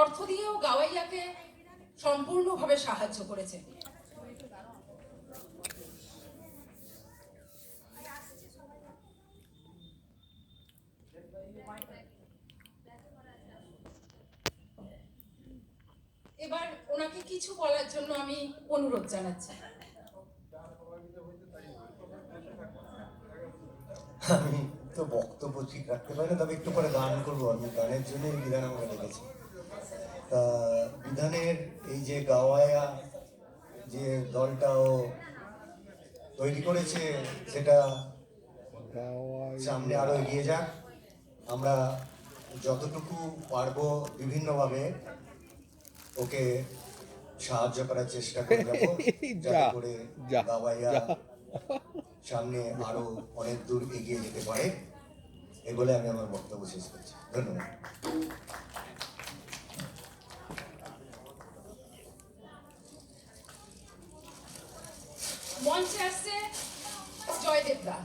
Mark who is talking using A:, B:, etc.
A: অর্থ দিয়েও গাওয়াইয়াকে সম্পূর্ণভাবে সাহায্য করেছে। এবার ওনাকে কিছু বলার জন্য আমি অনুরোধ জানাচ্ছি।
B: আমি তো বক্তব্য ঠিক রাখতে পারি না, তবে একটু পরে গান করব। আমি গানের জন্যই বিধান আমাকে ডেকেছি। তা বিধানের এই যে গাওয়ায়া যে দলটা ও তৈরি করেছে সেটা সামনে আরও এগিয়ে যাক। আমরা যতটুকু পারব বিভিন্নভাবে ওকে সাহায্য করার চেষ্টা করে যাব যাতে করে
C: যা,
B: গাওয়াইয়া সামনে আরও অনেক দূর এগিয়ে যেতে পারে এ বলে আমি আমার বক্তব্য শেষ করছি। ধন্যবাদ। মঞ্চে আসছে জয়দেবদা